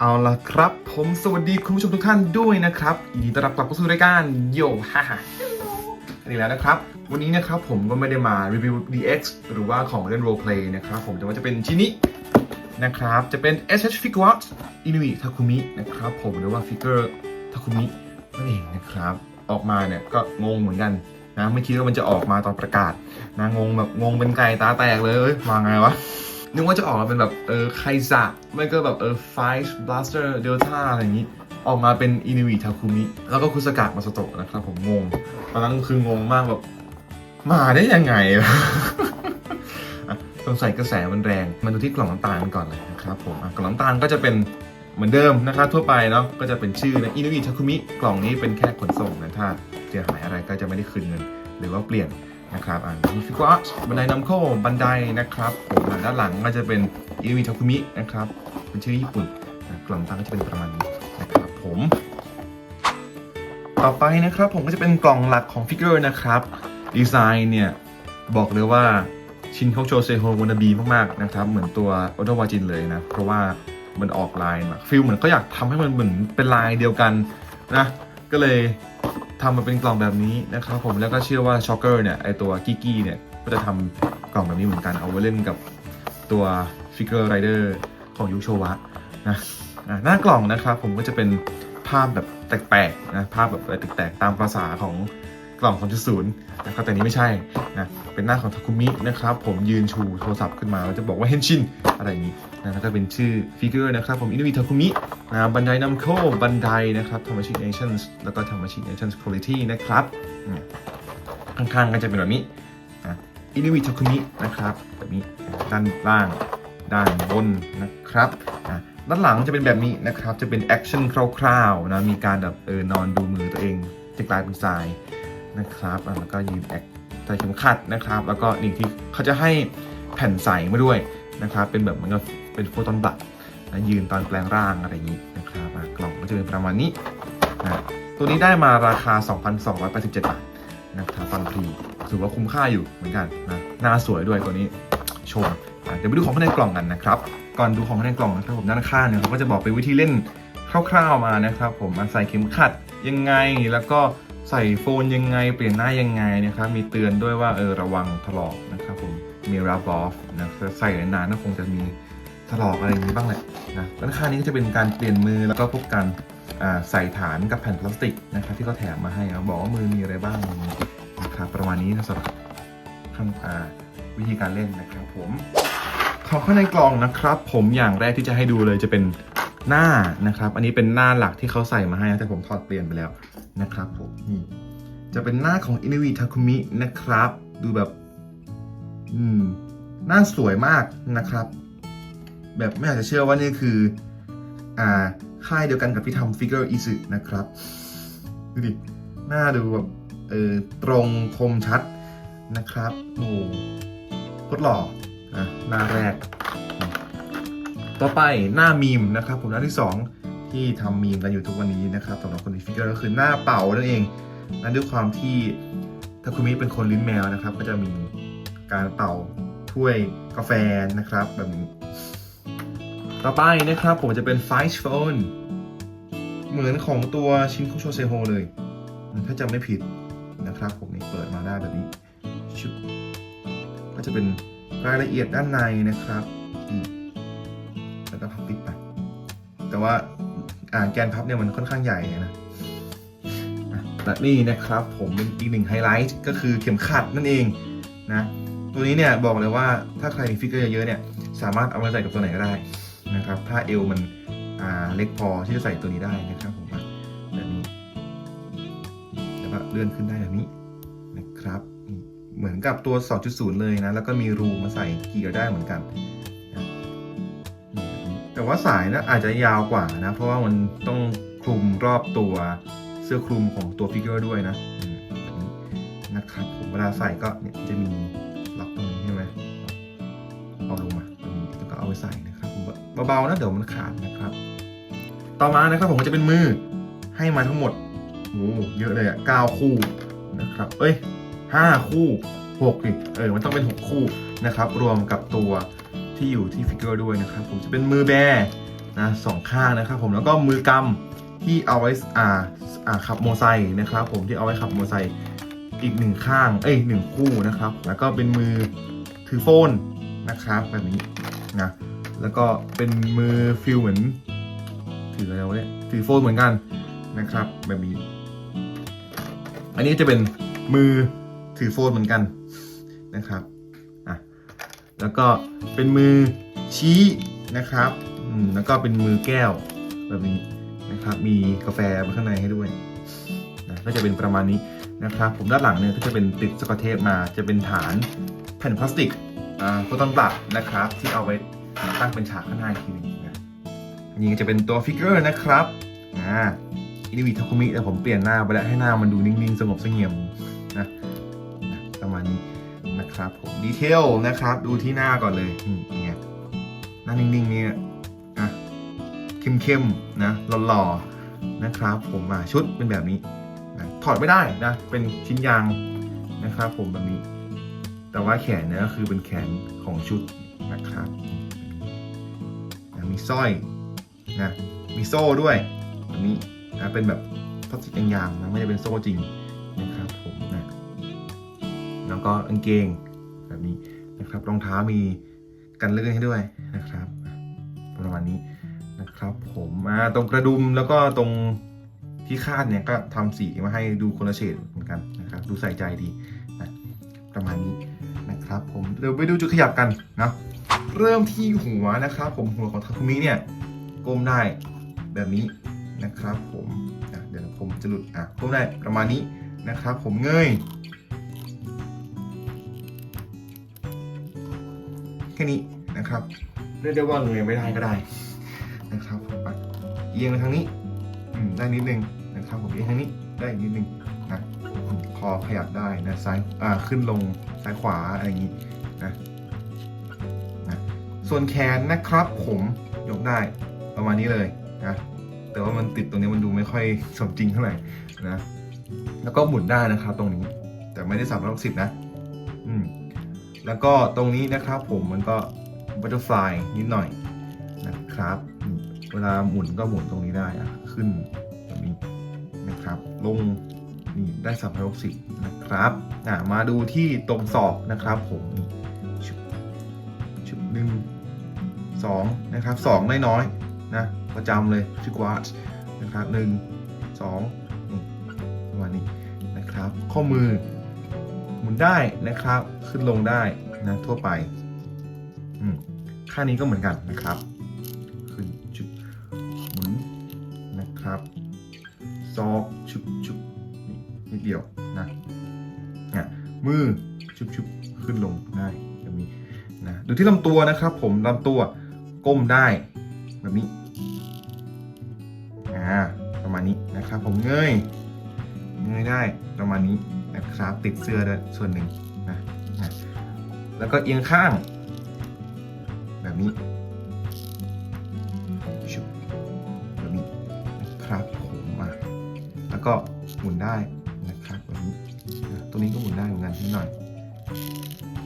เอาละครับ ผมสวัสดีคุณผู้ชมทุกท่านด้วยนะครับยินดีต้อนรับกลับเข้าสู่รายการโยฮ่าฮ่านี่แล้วนะครับ วันนี้นะครับผมก็ไม่ได้มารีวิว DX หรือว่าของเล่น role play นะครับผมแต่ว่าจะเป็นชินินะครับ จะเป็น SH Figure Inui Takumi นะครับผมหรือว่า Figure Takumi นั่นเองนะครับ ออกมาเนี่ยก็งงเหมือนกันนะไม่คิดว่ามันจะออกมาตอนประกาศนะงงแบบงงเป็นไก่ตาแตกเลยมาไงวะ นึกว่าจะออกมาเป็นแบบเออไคซะไม่ก็แบบเออไฟส์บลัสเตอร์เดลต้าอะไรอย่างนี้ ออกมาเป็นอินุวิทาคุมิ แล้วก็คุสกะมาสโตะนะครับผมงงตอนนั้นคืองงมากแบบ มาได้ยังไงอะสงสัยกระแสมันแรง มาดูที่กล่องน้ำตาลกันก่อนเลยนะครับผมกล่องน้ำตาลก็จะเป็นเหมือนเดิมนะครับทั่วไปเนาะก็จะเป็นชื่อนะอินุวิทาคุมิกล่องนี้เป็นแค่ขนส่งนะถ้าเสียหายอะไรก็จะไม่ได้คืนเงิน หรือว่าเปลี่ยน นะครับอ่ามีฟิกวะบันไดนำโค้บันไดนะครับผมด้านหลังก็จะเป็นอิวิทาคุมินะครับเป็นชื่อญี่ปุ่นกล่องตั้งก็จะเป็นประมาณนี้นะครับผมต่อไปนะครับผมก็จะเป็นกล่องหลักของฟิกเกอร์นะครับดีไซน์เนี่ยบอกเลยว่าชินเขาโชเซโฮวานาบีมากๆนะครับเหมือนตัวโอโตวาจินเลยนะ เพราะว่ามันออกลายมาฟิลเหมือนก็อยากทำให้มันเหมือนเป็นลายเดียวกันนะ ก็เลย ทำมาเป็นกล่องแบบนี้นะครับผมแล้วก็เชื่อว่าช็อกเกอร์เนี่ยไอตัวกิกกี้เนี่ยก็จะทำกล่องแบบนี้เหมือนกันเอาไว้เล่นกับตัวฟิกเกอร์ไรเดอร์ของยุคโชวะนะอะหน้ากล่องนะครับผมก็จะเป็นภาพแบบแปลกๆนะภาพแบบแปลกๆตามภาษาของ กล่อง2.0นย์นะครับแต่นี้ไม่ใช่นะเป็นหน้าของทาคุมินะครับผมยืนชูโทรศัพท์ขึ้นมาแล้วจะบอกว่าเฮนชินอะไรอย่างนี้นะแล้วก็เป็นชื่อฟิกเกอร์นะครับผมอินุวิทาคุมินะบันไดนัมโคบันไดนะครับธรรมชิ Nations แล้วก็ธรรมชิ Nations Quality นะครับข้างๆก็จะเป็นแบบนี้อินุวิทาคุมินะครับแบบนี้ด้านล่างด้านบนนะครับอะด้านหลังจะเป็นแบบนี้นะครับ จะเป็นแอคชั่นคร่าวๆนะ มีการแบบเออนอนดูมือตัวเองจะกลายเป็นทราย นะครับ แล้วก็ยืนแอคใส่เข็มขัดนะครับ แล้วก็อีกที่เขาจะให้แผ่นใสมาด้วยนะครับ เป็นแบบเหมือนกับเป็นโฟตอนบัตนะยืนตอนแปลงร่างอะไรอย่างนี้นะครับกล่องก็จะเป็นประมาณนี้นะตัวนี้ได้มาราคา 2,287 บาทนะครับตอนพรีถือว่าคุ้มค่าอยู่เหมือนกันนะหน้าสวยด้วยตัวนี้ชมอะเดี๋ยวไปดูของข้างในกล่องกันนะครับ ก่อนดูของข้างในกล่องนะครับผมด้านข้างเนี่ยเขาก็จะบอกเป็นวิธีเล่นคร่าวๆมานะครับ ผมใส่เข็มขัดยังไงแล้วก็ ใส่โฟนยังไงเปลี่ยนหน้ายังไงนะครับ มีเตือนด้วยว่าเออระวังถลอกนะครับผมมีรับบอฟนะใส่นานๆก็คงจะมีถลอกอะไรอย่างนี้บ้างแหละนะด้านข้างนี้ก็จะเป็นการเปลี่ยนมือแล้วก็พวกการใส่ฐานกับแผ่นพลาสติกนะครับที่เขาแถมมาให้นะบอกว่ามือมีอะไรบ้างนะครับประมาณนี้นะสำหรับขั้นวิธีการเล่นนะครับผมของข้างในกล่องนะครับ ผมอย่างแรกที่จะให้ดูเลยจะเป็นหน้านะครับ อันนี้เป็นหน้าหลักที่เขาใส่มาให้นะแต่ผมถอดเปลี่ยนไปแล้ว นะครับผมนี่จะเป็นหน้าของอินุวิทาคุมินะครับ ดูแบบ อืม หน้าสวยมากนะครับ แบบไม่อยากจะเชื่อว่านี่คือ อ่า ค่ายเดียวกันกับที่ทำฟิกเกอร์อิซึนะครับ ดูดิ หน้าดูแบบ เออตรงคมชัดนะครับ โอ้โคตรหล่ออะหน้าแรก ต่อไปหน้ามีมนะครับ ผมหน้าที่สอง ที่ทำมีมกันอยู่ทุกวันนี้นะครับสำหรับคนที่ฟิกเกอร์ก็คือหน้าเป่านั่นเองนั่นด้วยความที่ทาคุมิเป็นคนลิ้นแมวนะครับ ก็จะมีการเป่าถ้วยกาแฟนะครับแบบนี้ต่อไปนะครับผมจะเป็นไฟส์โฟนเหมือนของตัวชินคุโชเซโฮเลย ถ้าจำไม่ผิดนะครับ ผมนี่เปิดมาได้แบบนี้ชุบก็จะเป็นรายละเอียดด้านในนะครับ แล้วก็พับปิดไป แต่ว่า อ่าแกนพับเนี่ยมันค่อนข้างใหญ่นะและนี่นะครับผมเป็นอีกหนึ่งไฮไลท์ก็คือเข็มขัดนั่นเองนะตัวนี้เนี่ยบอกเลยว่าถ้าใครมีฟิกเกอร์เยอะๆเนี่ยสามารถเอามาใส่กับตัวไหนก็ได้นะครับถ้าเอวมันเล็กพอที่จะใส่ตัวนี้ได้นะครับผมแบบนี้แล้วก็เลื่อนขึ้นได้แบบนี้นะครับ เหมือนกับตัว 2.0 เลยนะแล้วก็มีรูมาใส่เกียร์ได้เหมือนกัน ว่าสายนะอาจจะยาวกว่านะ เพราะว่ามันต้องคลุมรอบตัวเสื้อคลุมของตัวฟิกเกอร์ด้วยนะนี้นะครับผมเวลาใส่ก็เนี่ยจะมีล็อกตรงนี้ใช่ไหมเอาลงมาตรงนี้แล้วก็เอาไปใส่นะครับผมเบาๆนะเดี๋ยวมันขาดนะครับ ต่อมานะครับผมก็จะเป็นมือให้มาทั้งหมดโอ้เยอะเลยอะเก้าคู่นะครับ เอ้ยห้าคู่หกดิเออมันต้องเป็นหกคู่นะครับ รวมกับตัว ที่อยู่ที่ฟิกเกอร์ด้วยนะครับผมจะเป็นมือแบนะสองข้างนะครับผมแล้วก็มือกำที่เอาไว้อ่าอ่าขับมอไซค์นะครับผมที่เอาไว้ขับมอไซค์อีกหนึ่งข้างเอ้ยหนึ่งคู่นะครับ แล้วก็เป็นมือถือโฟนนะครับแบบนี้นะแล้วก็เป็นมือฟิลเหมือนถืออะไรวะเนี่ยถือโฟนเหมือนกันนะครับแบบนี้ อันนี้จะเป็นมือถือโฟนเหมือนกันนะครับ แล้วก็เป็นมือชี้นะครับแล้วก็เป็นมือแก้วแบบนี้นะครับ มีกาแฟข้างในให้ด้วยนะก็จะเป็นประมาณนี้นะครับ ผมด้านหลังเนี่ยก็จะเป็นติดสกอตเทปมาจะเป็นฐานแผ่นพลาสติกอ่าโฟตอนตัดนะครับ ที่เอาไว้ตั้งเป็นฉากข้างหน้าอีกทีนึงนะนี่ก็จะเป็นตัวฟิกเกอร์นะครับอ่าอินิวิทาคุมิแต่ผมเปลี่ยนหน้าไปแล้วให้หน้ามันดูนิ่งๆ สงบเสงี่ยม นะครับผมดีเทลนะครับ ดูที่หน้าก่อนเลยนี่เป็นไงหน้านิ่งๆนี่อะเข้มๆนะหล่อๆนะครับ ผมอะชุดเป็นแบบนี้นะถอดไม่ได้นะ เป็นชิ้นยางนะครับ ผมแบบนี้ แต่ว่าแขนเนี่ยก็คือเป็นแขนของชุดนะครับนะมีสร้อยนะมีโซ่ด้วยอันนี้นะเป็นแบบพลาสติกยางๆนะไม่ได้เป็นโซ่จริง ก็กางเกงแบบนี้นะครับ รองเท้ามีกันลื่นให้ด้วยนะครับประมาณนี้นะครับ ผมมาตรงกระดุมแล้วก็ตรงที่คาดเนี่ยก็ทำสีมาให้ดูคนละเฉดเหมือนกันนะครับ ดูใส่ใจดีนะประมาณนี้นะครับ ผมเดี๋ยวไปดูจุดขยับกันนะเริ่มที่หัวนะครับ ผมหัวของทาคุมิเนี่ยก้มได้แบบนี้นะครับ ผมเดี๋ยวผมจะหลุดอะก้มได้ประมาณนี้นะครับ ผมเงย แค่นี้นะครับเรียกได้ว่าเงยไม่ได้ก็ได้นะครับผมอะเอียงไปทางนี้อืได้นิดนึงนะครับผมเอียงทางนี้ได้อีกนิดนึงนะคอขยับได้นะซ้ายอ่าขึ้นลงซ้ายขวาอะไรอย่างนี้นะนะส่วนแขนนะครับผมยกได้ประมาณนี้เลยนะแต่ว่ามันติดตรงนี้มันดูไม่ค่อยสมจริงเท่าไหร่นะแล้วก็หมุนได้นะครับตรงนี้ แต่ไม่ได้สับร้อยสิบนะ แล้วก็ตรงนี้นะครับผมมันก็บัตเตอร์ฟลายนิดหน่อยนะครับ เวลาหมุนก็หมุนตรงนี้ได้อะขึ้นตรงนี้นะครับ ลงนี่ได้สับร้อยสิบนะครับอะมาดูที่ตรงศอกนะครับผมนี่ชุบชุบหนึ่งสองนะครับสองน้อยๆนะประจำเลยชิกวาชนะครับหนึ่งสองนี่ประมาณนี้นะครับ ข้อมือ ได้นะครับ ขึ้นลงได้นะทั่วไปอืมข้านี้ก็เหมือนกันนะครับขึ้นชุบหมุนนะครับซอกชุบชุบนิดเดียวนะนี่ยมือชุบชุบขึ้นลงได้แบบนี้นะดูที่ลำตัวนะครับ ผมลำตัวก้มได้แบบนี้อ่าประมาณนี้นะครับ ผมเงย เงยได้ประมาณนี้นะครับ ติดเสื้อส่วนหนึ่งนะนะแล้วก็เอียงข้าง แบบนี้ชุบแบบนี้นะครับผมมาแล้วก็หมุนได้นะครับแบบนี้นะตัวนี้ก็หมุนได้เหมือนกันนิดหน่อย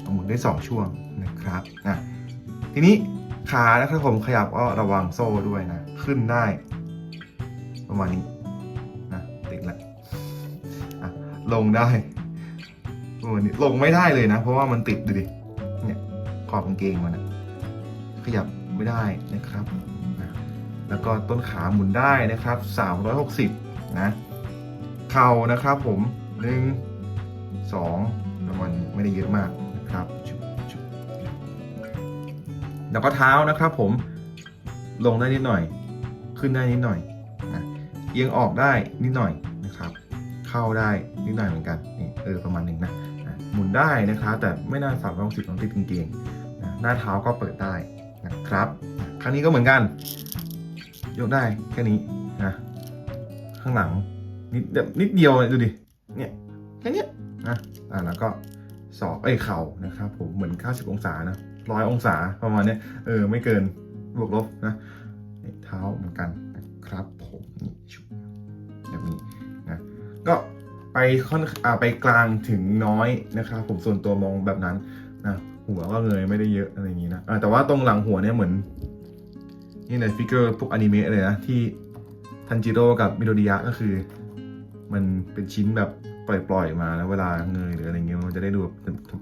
เอาหมุนได้สองช่วงนะครับอะทีนี้ขานะครับผมขยับก็ระวังโซ่ด้วยนะ ขึ้นได้ ประมาณนี้ ลงได้ประมาณนี้ลงไม่ได้เลยนะ เพราะว่ามันติดดูดิ เนี่ยขอบกางเกงมันนะขยับไม่ได้นะครับ แล้วก็ต้นขาหมุนได้นะครับ 360 นะ เข่านะครับผมหนึ่งสองประมาณไม่ได้เยอะมากนะครับ แล้วก็เท้านะครับผม ลงได้นิดหน่อย ขึ้นได้นิดหน่อยนะเอียงออกได้นิดหน่อย เข้าได้นิดหน่อยเหมือนกันนี่เออประมาณหนึ่งนะหมุนได้นะครับแต่ไม่น่าสามร้อยสิบต้องติดกางเกงนะหน้าเท้าก็เปิดได้นะครับครั้งนี้ก็เหมือนกัน ยกได้แค่นี้นะข้างหลังนิดเดียวนิดเดียวดูดิเนี่ยแค่นี้นะอ่าแล้วก็ศอกเอ้เข่านะครับผมเหมือน 90 องศานะร้อยองศาประมาณเนี้ยเออไม่เกินบวกลบนะ ไปค่อนอ่าไปกลางถึงน้อยนะครับผมส่วนตัวมองแบบนั้นนะหัวก็เงยไม่ได้เยอะอะไรอย่างนี้นะแต่ว่าตรงหลังหัวเนี่ยเหมือนนี่เลยฟิกเกอร์พวกอนิเมะเลยนะที่ทันจิโร่กับมิโดริยะก็คือ มันเป็นชิ้นแบบปล่อยๆมาแล้วเวลาเงยหรืออะไรเงี้ยมันจะได้ดู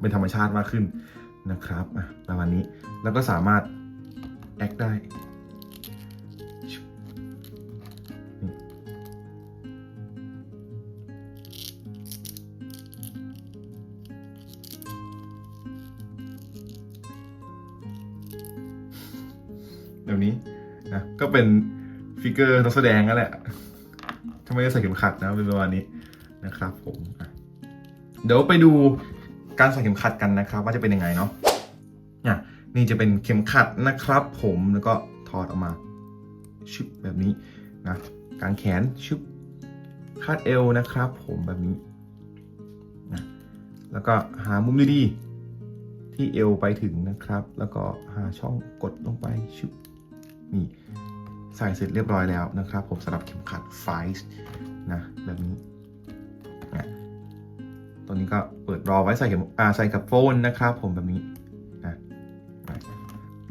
เป็นธรรมชาติมากขึ้นนะครับอะประมาณนี้แล้วก็สามารถแอคได้ เป็นฟิกเกอร์นักแสดงนั่นแหละทำไมได้ใส่เข็มขัดนะเป็นประมาณนี้นะครับ ผมเดี๋ยวไปดูการใส่เข็มขัดกันนะครับ ว่าจะเป็นยังไงเนาะเนี่ยนี่จะเป็นเข็มขัดนะครับ ผมแล้วก็ถอดออกมาชุบแบบนี้นะกางแขนชุบคาดเอวนะครับ ผมแบบนี้นะแล้วก็หามุมดีๆที่เอวไปถึงนะครับ แล้วก็หาช่องกดลงไปชุบนี่ ใส่เสร็จเรียบร้อยแล้วนะครับ ผมสำหรับเข็มขัดไฟส์นะแบบนี้นะตัวนี้ก็เปิดรอไว้ใส่เข็มอ่าใส่กับโฟนนะครับ ผมแบบนี้นะ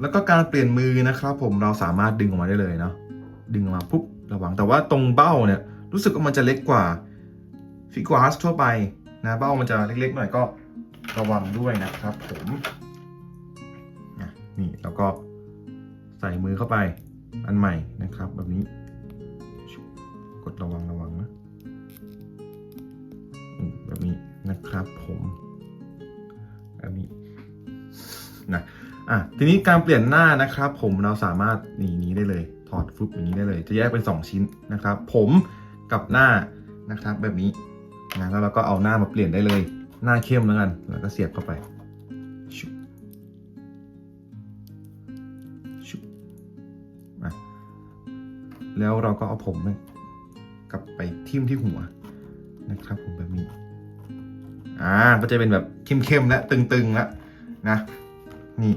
แล้วก็การเปลี่ยนมือนะครับ ผมเราสามารถดึงออกมาได้เลยเนาะดึงออกมาปุ๊บระวังแต่ว่าตรงเบ้าเนี่ย รู้สึกว่ามันจะเล็กกว่าฟิกวาสทั่วไปนะเบ้ามันจะเล็กๆหน่อยก็ระวังด้วยนะครับ ผมนะนี่แล้วก็ใส่มือเข้าไป อันใหม่นะครับ แบบนี้ กดระวังระวังนะแบบนี้นะครับผมแบบนี้นะอะทีนี้การเปลี่ยนหน้านะครับ ผมเราสามารถหนีนี้ได้เลย ถอดฟึบอย่างนี้ได้เลย จะแยกเป็น 2 ชิ้นนะครับ ผมกับหน้านะครับ แบบนี้นะแล้วเราก็เอาหน้ามาเปลี่ยนได้เลย หน้าเข้มแล้วกัน แล้วก็เสียบเข้าไป แล้วเราก็เอาผมกลับไปทิ่มที่หัวนะครับผมแบบนี้ อ่า ก็จะเป็นแบบเข้มๆและตึงๆแล้วนะ นี่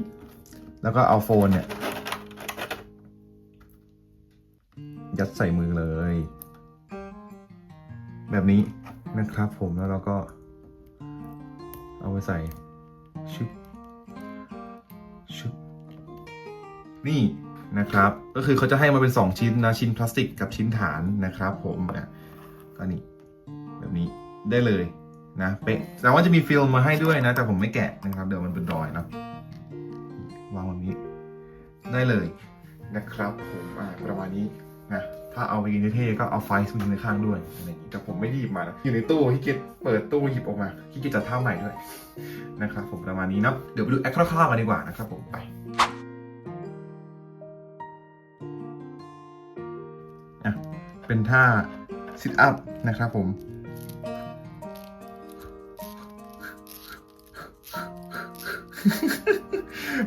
แล้วก็เอาโฟนเนี่ย ยัดใส่มือเลย แบบนี้นะครับผมแล้วเราก็ เอาไปใส่ชุบชุบนี่ นะครับ ก็คือเขาจะให้มาเป็น 2 ชิ้นนะชิ้นพลาสติกกับชิ้นฐานนะครับ ผมอะก็นี่แบบนี้ได้เลยนะเป๊ะแต่ว่าจะมีฟิลมมาให้ด้วยนะ แต่ผมไม่แกะนะครับ เดี๋ยวมันเป็นรอยเนาะวางแบบนี้ ได้เลยนะครับ ผมอ่าประมาณนี้นะถ้าเอาไปกินเท่ๆก็เอาไฟส์มาในข้างด้วยอะไรอย่างนี้แต่ผมไม่ได้หยิบมานะอยู่ในตู้ที่เกียจเปิดตู้หยิบออกมาที่เกียจจัดท่าใหม่ด้วยนะครับ ผมประมาณนี้เนาะเดี๋ยวไปดูแอคคร่าวๆกันดีกว่านะครับผมไป เป็นท่า sit up นะครับผม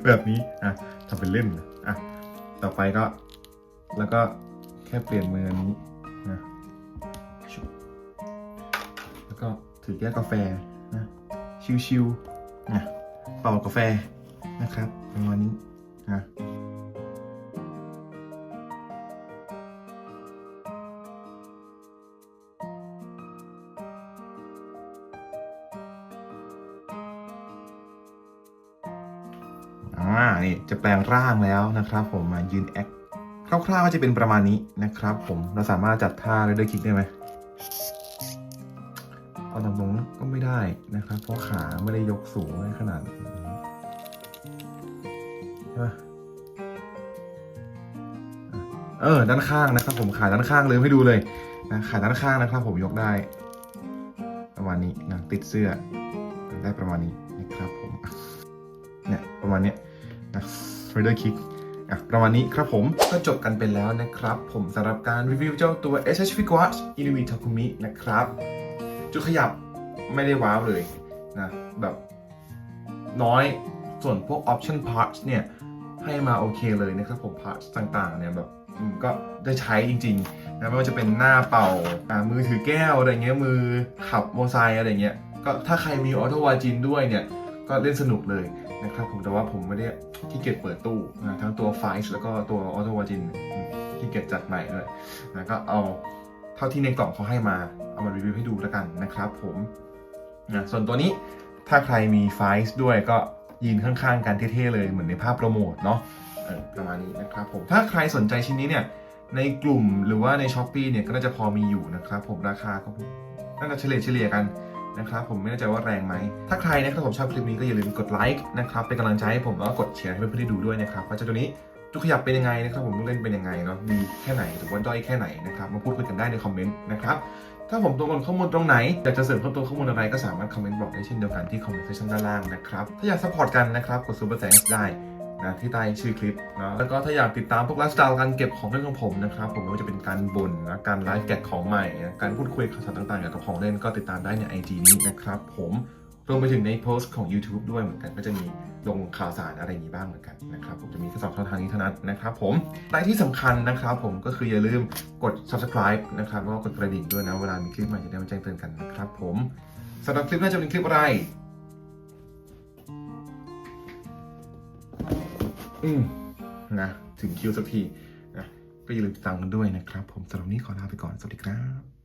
แบบนี้ อะทำเป็นเล่นนะอะ ต่อไปก็ แล้วก็แค่เปลี่ยนมืออันนี้นะแล้วก็ถือแก้วกาแฟนะชิวๆนะเป่ากาแฟนะครับประมาณนี้นะ นี่จะแปลงร่างแล้วนะครับผมมายืนแอคคร่าวๆก็จะเป็นประมาณนี้นะครับผมเราสามารถจัดท่าเลยด้วยคลิกได้ไหมเอาตรงๆก็ไม่ได้นะครับ เพราะขาไม่ได้ยกสูงไว้ขนาดนี้ใช่ปะอะเออด้านข้างนะครับ ผมขาด้านข้างเลยให้ดูเลยนะขาด้านข้างนะครับ ผมยกได้ ประมาณนี้นะติดเสื้อได้ประมาณนี้นะครับผมเนี่ยประมาณเนี้ย นะ Rider Kick อะประมาณนี้ครับผมก็จบกันไปแล้วนะครับ ผมสำหรับการรีวิวเจ้าตัว SHP Watch Illumi Takumi นะครับ จุดขยับไม่ได้ว้าวเลยนะแบบน้อยส่วนพวก option parts เนี่ยให้มาโอเคเลยนะครับผม parts ต่างๆเนี่ยแบบก็ได้ใช้จริงๆนะไม่ว่าจะเป็นหน้าเป่าอ่ามือถือแก้วอะไรเงี้ยมือขับมอเตอร์ไซค์อะไรเงี้ยก็ถ้าใครมีออโตวาจินด้วยเนี่ยก็เล่นสนุกเลย นะครับผมแต่ว่าผมไม่ได้ขี้เกียจเปิดตู้นะทั้งตัวไฟส์แล้วก็ตัวออโตวาจินขี้เกียจจัดใหม่ด้วยนะก็เอาเท่าที่ในกล่องเขาให้มาเอามารีวิวให้ดูแล้วกันนะครับผมนะส่วนตัวนี้ถ้าใครมีไฟส์ด้วยก็ยืนข้างๆกันเท่ๆเลยเหมือนในภาพโปรโมทเนาะประมาณนี้นะครับผมถ้าใครสนใจชิ้นนี้เนี่ยในกลุ่มหรือว่าใน s h อ p e e เนี่ยก็น่าจะพอมีอยู่นะครับผมราคาก็น่าจะเฉลี่ยเฉลี่ยกัน นะครับผมไม่แน่ใจว่าแรงไหม ถ้าใครนะครับผมชอบคลิปนี้ก็อย่าลืมกดไลค์นะครับเป็นกำลังใจให้ผมแล้วก็กดแชร์ให้เพื่อนๆได้ดูด้วยนะครับว่าเจ้าตัวนี้จุกขยับเป็นยังไงนะครับผมลูกเล่นเป็นยังไงเนาะดีแค่ไหนหรือว่าด้อยแค่ไหนนะครับมาพูดคุยกันได้ในคอมเมนต์นะครับถ้าผมตรงกันข้อมูลตรงไหนอยากจะเสริมเพิ่มเติมข้อมูลอะไรก็สามารถคอมเมนต์บอกได้เช่นเดียวกันที่คอมเมนต์เซชันด้านล่างนะครับถ้าอยากสปอร์ตกันนะครับกดซูเปอร์แ n งได้ นะที่ใต้ชื่อคลิปนะแล้วก็ถ้าอยากติดตามพวกไลฟ์สไตล์การเก็บของเล่นของผมนะครับผมไม่ว่าจะเป็นการบ่นนะการไลฟ์แกะของใหม่นะการพูดคุยข่าวสารต่างๆเกี่ยวกับของเล่นก็ติดตามได้ใน IG นี้นะครับผมรวมไปถึงในโพสต์ของ YouTube ด้วยเหมือนกันก็จะมีลงข่าวสารอะไรอย่างนี้บ้างเหมือนกันนะครับผมจะมีแค่สองช่องทางนี้เท่านั้นนะครับผมรายที่สำคัญนะครับผมก็คืออย่าลืมกด subscribe นะครับแล้วก็กดกระดิ่งด้วยนะเวลามีคลิปใหม่จะได้มาแจ้งเตือนกันนะครับผมสำหรับคลิปน้าจะเป็นคลิปอะไร อืมนะถึงคิวสักทีนะก็อย่าลืมติดตามกันด้วยนะครับ ผมสำหรับนี้ขอลาไปก่อนสวัสดีครับ